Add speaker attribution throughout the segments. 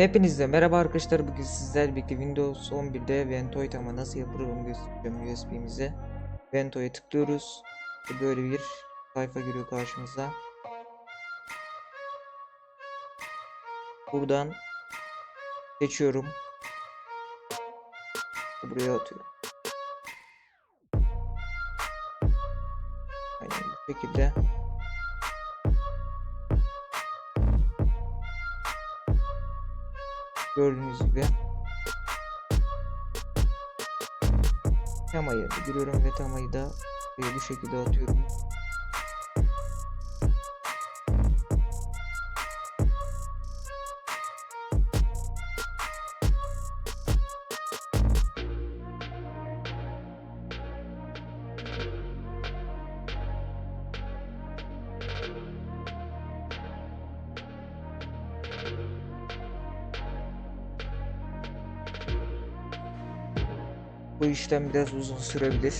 Speaker 1: Hepinize merhaba arkadaşlar. Bugün sizlerle birlikte Windows 11'de Ventoid ama nasıl yapılır göstereceğim USB'mize. Vento'ya tıklıyoruz. Böyle bir sayfa giriyor karşımıza. Buradan seçiyorum. Buraya atıyorum. Aynen bu şekilde. Gördüğünüz gibi. Temayı giriyorum ve temayı da buraya bu şekilde atıyorum. Bu işlem biraz uzun sürebilir.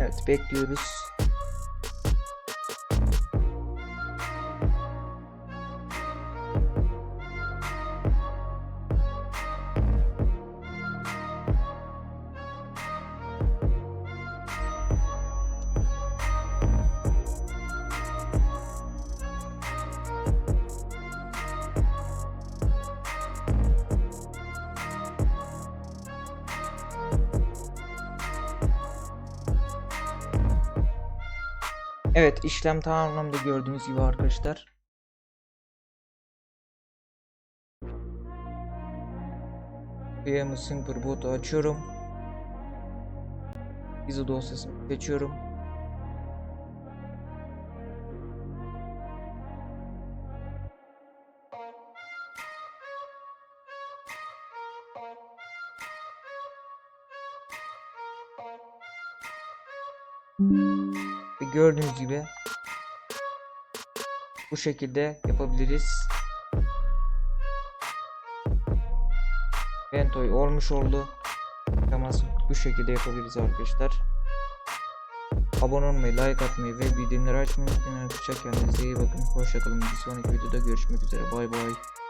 Speaker 1: Evet bekliyoruz. Evet işlem tamamlandı gördüğünüz gibi arkadaşlar. VM Simple Boot'u açıyorum. ISO dosyasını seçiyorum. Ve gördüğünüz gibi bu şekilde yapabiliriz. Ventoy olmuş oldu. Teması bu şekilde yapabiliriz arkadaşlar. Abone olmayı, like atmayı ve bildirimleri açmayı unutmayın. Kendinize iyi bakın. Hoşçakalın. Bir sonraki videoda görüşmek üzere. Bay bay.